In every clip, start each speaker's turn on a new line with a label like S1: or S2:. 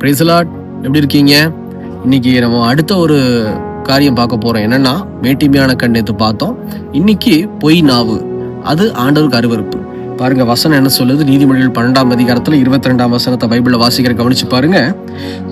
S1: பிரைசலாட் எப்படி இருக்கீங்க? இன்னைக்கு நம்ம அடுத்த ஒரு காரியம் பார்க்க போறோம். என்னன்னா மேட்டிமையான கண்டத்தை பார்த்தோம். இன்னைக்கு பொய் நாவு. அது ஆண்டவருக்கு அருவருப்பு. பாருங்க வசனம் என்ன சொல்லுது? நீதிமொழிகள் பன்னெண்டாம் அதிகாரத்தில் இருபத்தி ரெண்டாம் வசனத்தை பைபிளில் வாசிக்கிற கவனிச்சு பாருங்க.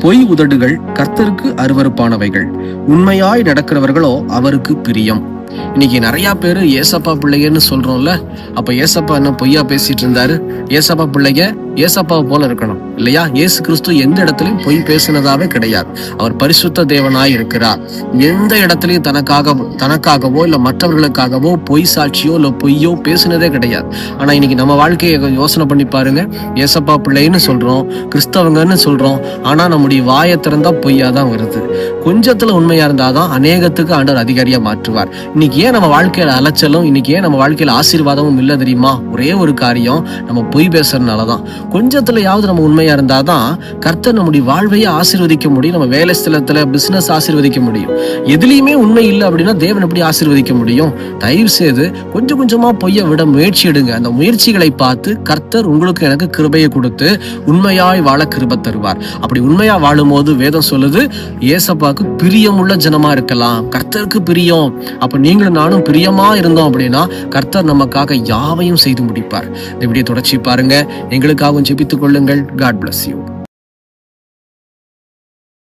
S1: பொய் உதடுகள் கர்த்தருக்கு அருவருப்பானவைகள். உண்மையாய் நடக்கிறவர்களோ அவருக்கு பிரியம். இன்னைக்கு நிறைய பேர் ஏசப்பா பிள்ளைங்கன்னு சொல்றோம்ல. அப்ப ஏசப்பா என்ன பொய்யா பேசிட்டு இருந்தாரு? ஏசப்பா பிள்ளைங்க ஏசப்பாவை போல இருக்கணும். இல்லையா? ஏசு கிறிஸ்து எந்த இடத்துலயும் பொய் பேசினதாவே கிடையாது. அவர் பரிசுத்த தேவனாய் இருக்கிறார். எந்த இடத்துலயும் தனக்காக தனக்காகவோ இல்ல மற்றவர்களுக்காகவோ பொய் சாட்சியோ இல்ல பொய்யோ பேசினதே கிடையாது. ஆனா இன்னைக்கு நம்ம வாழ்க்கையை கொஞ்சம் யோசனை பண்ணி பாருங்க. ஏசப்பா பிள்ளைன்னு சொல்றோம் கிறிஸ்தவங்கன்னு சொல்றோம். ஆனா நம்முடைய வாயை திறந்தா பொய்யா தான் வருது. கொஞ்சத்துல உண்மையா இருந்தாதான் அநேகத்துக்கு ஆண்டவர் அதிகாரியா மாற்றுவார். இன்னைக்கு ஏன் நம்ம வாழ்க்கையில அலைச்சலும் இன்னைக்கு ஏன் நம்ம வாழ்க்கையில ஆசீர்வாதமும் இல்லை தெரியுமா? ஒரே ஒரு காரியம் நம்ம பொய் பேசுறதுனாலதான். கொஞ்சத்துலயாவது நம்ம உண்மையா இருந்தாதான் கர்த்தர் நம்முடைய வாழ்வையே ஆசீர்வதிக்க முடியும் நம்ம வேலை ஸ்தலத்துல பிசினஸ் ஆசீர்வதிக்க முடியும். எதுலையுமே உண்மை இல்லை அப்படின்னா தேவன் எப்படி ஆசீர்வதிக்க முடியும்? தயவு செய்து கொஞ்சம் கொஞ்சமா பொய்ய விட முயற்சி எடுங்க. அந்த முயற்சிகளை பார்த்து கர்த்தர் உங்களுக்கு எனக்கு கிருபையை கொடுத்து உண்மையாய் வாழ கிருபை தருவார். அப்படி உண்மையா வாழும்போது வேதம் சொல்லுது ஏசப்பாக்கு பிரியமுள்ள ஜனமா இருக்கலாம். கர்த்தருக்கு பிரியம். அப்ப நீங்களும் நானும் பிரியமா இருந்தோம் அப்படின்னா கர்த்தர் நமக்காக யாவையும் செய்து முடிப்பார். இந்த வீடியோ தொடர்ச்சி பாருங்க. எங்களுக்காகவும் ஜெபித்துக் கொள்ளுங்கள். God bless you